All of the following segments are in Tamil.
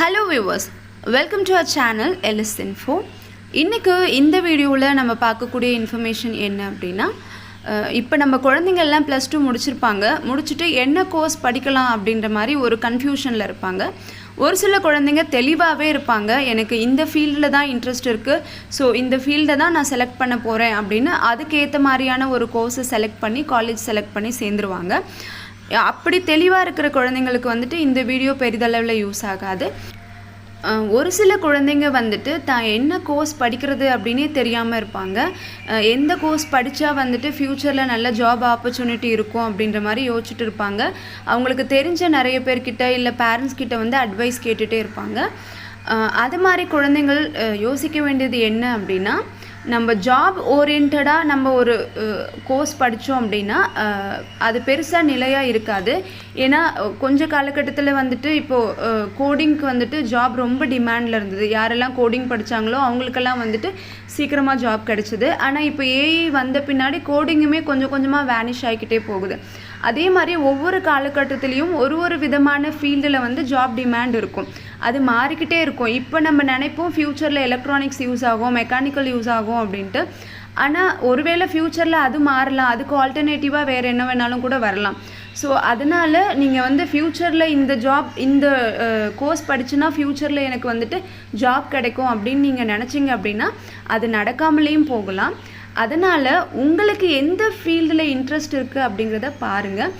Hello viewers welcome to our channel LS info இன்றைக்கு இந்த வீடியோவில் நம்ம பார்க்கக்கூடிய இன்ஃபர்மேஷன் என்ன அப்படின்னா இப்போ நம்ம குழந்தைங்கள்லாம் ப்ளஸ் டூ முடிச்சிருப்பாங்க. முடிச்சுட்டு என்ன கோர்ஸ் படிக்கலாம் அப்படின்ற மாதிரி ஒரு கன்ஃபியூஷனில் இருப்பாங்க. ஒரு சில குழந்தைங்க தெளிவாகவே இருப்பாங்க. எனக்கு இந்த ஃபீல்டில் தான் இன்ட்ரெஸ்ட் இருக்குது ஸோ இந்த ஃபீல்டை தான் நான் செலக்ட் பண்ண போகிறேன் அப்படின்னு அதுக்கேற்ற மாதிரியான ஒரு கோர்ஸை செலக்ட் பண்ணி காலேஜ் செலக்ட் பண்ணி சேர்ந்துருவாங்க. அப்படி தெளிவாக இருக்கிற குழந்தைங்களுக்கு வந்துட்டு இந்த வீடியோ பெரிதளவில் யூஸ் ஆகாது. ஒரு சில குழந்தைங்க வந்துட்டு தான் என்ன கோர்ஸ் படிக்கிறது அப்படின்னே தெரியாமல் இருப்பாங்க. எந்த கோர்ஸ் படித்தா வந்துட்டு ஃப்யூச்சரில் நல்ல ஜாப் ஆப்பர்ச்சுனிட்டி இருக்கும் அப்படின்ற மாதிரி யோசிச்சுட்டு இருப்பாங்க. அவங்களுக்கு தெரிஞ்ச நிறைய பேர்கிட்ட இல்லை பேரண்ட்ஸ் கிட்ட வந்து அட்வைஸ் கேட்டுகிட்டே இருப்பாங்க. அது மாதிரி குழந்தைங்கள் யோசிக்க வேண்டியது என்ன அப்படின்னா நம்ம ஜாப் ஓரியன்டாக நம்ம ஒரு கோர்ஸ் படித்தோம் அப்படின்னா அது பெருசாக நிலையாக இருக்காது. ஏன்னா கொஞ்சம் கொஞ்ச காலகட்டத்தில் வந்துட்டு இப்போது கோடிங்க்கு வந்துட்டு ஜாப் ரொம்ப டிமாண்டில் இருந்தது. யாரெல்லாம் கோடிங் படித்தாங்களோ அவங்களுக்கெல்லாம் வந்துட்டு சீக்கிரமாக ஜாப் கிடச்சிது. ஆனால் இப்போ ஏஐ வந்த பின்னாடி கோடிங்குமே கொஞ்சம் கொஞ்சமாக வேனிஷ் ஆகிக்கிட்டே போகுது. அதே மாதிரி ஒவ்வொரு காலகட்டத்திலையும் ஒரு ஒரு விதமான ஃபீல்டில் வந்து ஜாப் டிமாண்ட் இருக்கும். அது மாறிக்கிட்டே இருக்கும். இப்போ நம்ம நினைப்போம் ஃப்யூச்சரில் எலக்ட்ரானிக்ஸ் யூஸ் ஆகும் மெக்கானிக்கல் யூஸ் ஆகும் அப்படின்ட்டு. ஆனால் ஒருவேளை ஃப்யூச்சரில் அது மாறலாம். அதுக்கு ஆல்டர்னேட்டிவாக வேறு என்ன வேணாலும் கூட வரலாம். ஸோ அதனால் நீங்கள் வந்து ஃப்யூச்சரில் இந்த ஜாப் இந்த கோர்ஸ் படிச்சுன்னா ஃப்யூச்சரில் எனக்கு வந்துட்டு ஜாப் கிடைக்கும் அப்படின்னு நீங்கள் நினச்சிங்க அப்படின்னா அது நடக்காமலேயும் போகலாம். அதனால் உங்களுக்கு எந்த ஃபீல்டில் இன்ட்ரெஸ்ட் இருக்குது அப்படிங்கிறத பாருங்கள்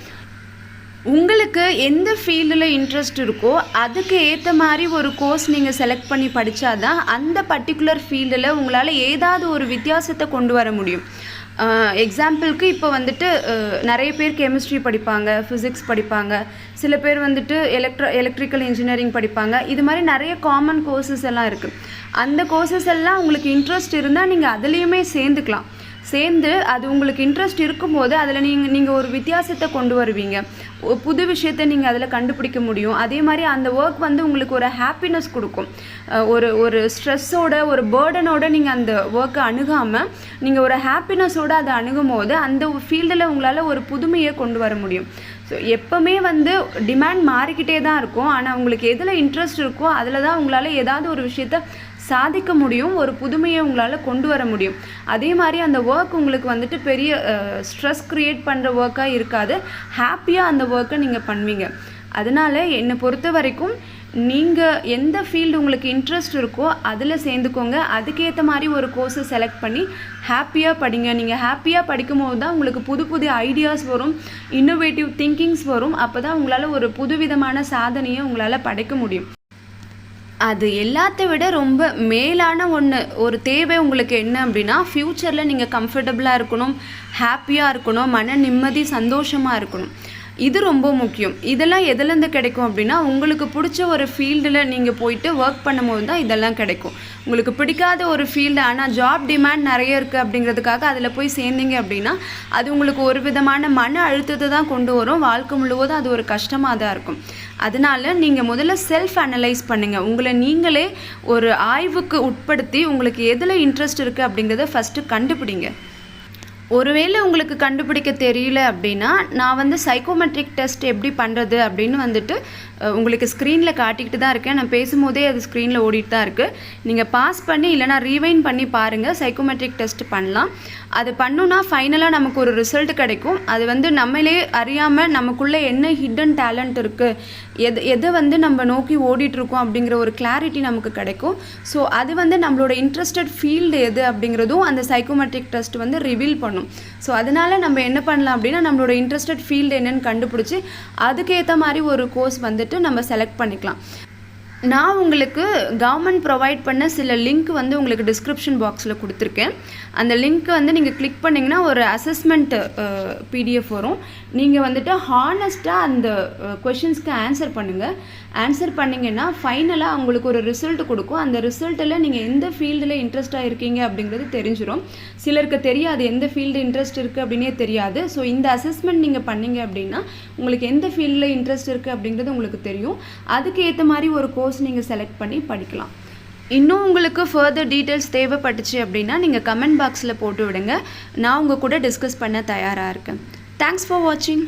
உங்களுக்கு எந்த ஃபீல்டில் இன்ட்ரெஸ்ட் இருக்கோ அதுக்கு ஏற்ற மாதிரி ஒரு கோர்ஸ் நீங்கள் செலக்ட் பண்ணி படித்தாதான் அந்த பர்டிகுலர் ஃபீல்டில் உங்களால் ஏதாவது ஒரு வித்தியாசத்தை கொண்டு வர முடியும். எக்ஸாம்பிளுக்கு இப்போ வந்துட்டு நிறைய பேர் கெமிஸ்ட்ரி படிப்பாங்க ஃபிசிக்ஸ் படிப்பாங்க சில பேர் வந்துட்டு எலக்ட்ரோ எலக்ட்ரிக்கல் இன்ஜினியரிங் படிப்பாங்க இது மாதிரி நிறைய காமன் கோர்சஸ் எல்லாம் இருக்குது அந்த கோர்சஸ் எல்லாம் உங்களுக்கு இன்ட்ரெஸ்ட் இருந்தால் நீங்கள் அதுலேயுமே சேர்ந்துக்கலாம். சேர்ந்து அது உங்களுக்கு இன்ட்ரெஸ்ட் இருக்கும்போது அதில் நீங்கள் நீங்கள் ஒரு வித்தியாசத்தை கொண்டு வருவீங்க. புது விஷயத்தை நீங்கள் அதில் கண்டுபிடிக்க முடியும். அதே மாதிரி அந்த ஒர்க் வந்து உங்களுக்கு ஒரு ஹாப்பினஸ் கொடுக்கும். ஒரு ஒரு ஸ்ட்ரெஸ்ஸோட ஒரு பேர்டனோட நீங்கள் அந்த ஒர்க்கை அணுகாமல் நீங்கள் ஒரு ஹாப்பினஸோடு அதை அணுகும் போது அந்த ஃபீல்டில் உங்களால் ஒரு புதுமையை கொண்டு வர முடியும். ஸோ எப்போவுமே வந்து டிமாண்ட் மாறிக்கிட்டே தான் இருக்கும். ஆனால் உங்களுக்கு எதில் இன்ட்ரெஸ்ட் இருக்கோ அதில் தான் உங்களால் ஏதாவது ஒரு விஷயத்த சாதிக்க முடியும் ஒரு புதுமையை உங்களால் கொண்டு வர முடியும். அதே மாதிரி அந்த ஒர்க் உங்களுக்கு வந்துட்டு பெரிய ஸ்ட்ரெஸ் க்ரியேட் பண்ணுற ஒர்க்காக இருக்காது. ஹாப்பியாக அந்த ஒர்க்கை நீங்கள் பண்ணுவீங்க. அதனால் என்னை பொறுத்த வரைக்கும் நீங்கள் எந்த ஃபீல்டு உங்களுக்கு இன்ட்ரெஸ்ட் இருக்கோ அதில் சேர்ந்துக்கோங்க. அதுக்கேற்ற மாதிரி ஒரு கோர்ஸை செலக்ட் பண்ணி ஹாப்பியாக படிங்க. நீங்கள் ஹாப்பியாக படிக்கும்போது தான் உங்களுக்கு புது புது ஐடியாஸ் வரும். இன்னோவேட்டிவ் திங்கிங்ஸ் வரும். அப்போ தான் உங்களால் ஒரு புதுவிதமான சாதனையை உங்களால் படைக்க முடியும். அது எல்லாத்த விட ரொம்ப மேலான ஒன்று ஒரு தேவை உங்களுக்கு என்ன அப்படின்னா ஃப்யூச்சரில் நீங்கள் கம்ஃபர்டபுளாக இருக்கணும் ஹாப்பியாக இருக்கணும் மன நிம்மதி சந்தோஷமாக இருக்கணும். இது ரொம்ப முக்கியம். இதெல்லாம் எதுலேருந்து கிடைக்கும் அப்படின்னா உங்களுக்கு பிடிச்ச ஒரு ஃபீல்டில் நீங்கள் போயிட்டு ஒர்க் பண்ணும்போது தான் இதெல்லாம் கிடைக்கும். உங்களுக்கு பிடிக்காத ஒரு ஃபீல்டு ஆனால் ஜாப் டிமாண்ட் நிறைய இருக்குது அப்படிங்கிறதுக்காக அதில் போய் சேர்ந்தீங்க அப்படின்னா அது உங்களுக்கு ஒரு விதமான மன அழுத்தத்தை தான் கொண்டு வரும். வாழ்க்கை முழுவதும் அது ஒரு கஷ்டமாக தான் இருக்கும். அதனால நீங்கள் முதல்ல செல்ஃப் அனலைஸ் பண்ணுங்கள் உங்களை நீங்களே ஒரு ஆய்வுக்கு உட்படுத்தி உங்களுக்கு எதில் இன்ட்ரெஸ்ட் இருக்குது அப்படிங்கிறத ஃபஸ்ட்டு கண்டுபிடிங்க. ஒருவேளை உங்களுக்கு கண்டுபிடிக்க தெரியல அப்படின்னா நான் வந்து சைக்கோமெட்ரிக் டெஸ்ட் எப்படி பண்ணுறது அப்படின்னு வந்துட்டு உங்களுக்கு ஸ்க்ரீனில் காட்டிக்கிட்டு தான் இருக்கேன். நான் பேசும்போதே அது ஸ்க்ரீனில் ஓடிட்டு தான் இருக்குது நீங்கள் பாஸ் பண்ணி இல்லைனா ரீவைன் பண்ணி பாருங்கள் சைக்கோமெட்ரிக் டெஸ்ட் பண்ணலாம். அது பண்ணுனா ஃபைனலாக நமக்கு ஒரு ரிசல்ட் கிடைக்கும். அது வந்து நம்மளே அறியாமல் நமக்குள்ளே என்ன ஹிடன் டேலண்ட் இருக்குது எது எதை வந்து நம்ம நோக்கி ஓடிட்டுருக்கோம் அப்படிங்கிற ஒரு கிளாரிட்டி நமக்கு கிடைக்கும். ஸோ அது வந்து நம்மளோட இன்ட்ரெஸ்டட் ஃபீல்டு எது அப்படிங்கிறதும் அந்த சைக்கோமெட்ரிக் டெஸ்ட் வந்து ரிவீல் பண்ணும். ஸோ அதனால் நம்ம என்ன பண்ணலாம் அப்படின்னா நம்மளோட இன்ட்ரெஸ்டட் ஃபீல்டு என்னென்னு கண்டுபிடிச்சி அதுக்கேற்ற மாதிரி ஒரு கோர்ஸ் வந்துட்டு நம்ம செலக்ட் பண்ணிக்கலாம். நான் உங்களுக்கு கவர்மெண்ட் ப்ரொவைட் பண்ண சில லிங்க் வந்து உங்களுக்கு டிஸ்கிரிப்ஷன் பாக்ஸில் கொடுத்துருக்கேன். அந்த லிங்க்கை வந்து நீங்கள் கிளிக் பண்ணிங்கன்னா ஒரு அசஸ்மெண்ட் பிடிஎஃப் வரும். நீங்கள் வந்துட்டு ஹானஸ்ட்டாக அந்த கொஷின்ஸ்க்கு ஆன்சர் பண்ணுங்கள் ஆன்சர் பண்ணிங்கன்னா ஃபைனலாக உங்களுக்கு ஒரு ரிசல்ட் கொடுக்கும். அந்த ரிசல்ட்டில் நீங்கள் எந்த ஃபீல்டில் இன்ட்ரெஸ்ட்டாக இருக்கீங்க அப்படிங்கிறது தெரிஞ்சிடும் சிலருக்கு தெரியாது எந்த ஃபீல்டு இன்ட்ரெஸ்ட் இருக்குது அப்படின்னே தெரியாது. ஸோ இந்த அசஸ்மெண்ட் நீங்கள் பண்ணீங்க அப்படின்னா உங்களுக்கு எந்த ஃபீல்டில் இன்ட்ரெஸ்ட் இருக்குது அப்படிங்கிறது உங்களுக்கு தெரியும். அதுக்கு ஏற்ற மாதிரி ஒரு கோர்ஸ் கோர்ஸ் நீங்கள் செலக்ட் பண்ணி படிக்கலாம். இன்னும் உங்களுக்கு ஃபர்தர் டீட்டெயில்ஸ் தேவைப்பட்டுச்சு அப்படின்னா நீங்கள் கமெண்ட் பாக்ஸில் போட்டு விடுங்க. நான் உங்கள் கூட டிஸ்கஸ் பண்ண தயாராக இருக்கேன். தேங்க்ஸ் ஃபார் வாட்சிங்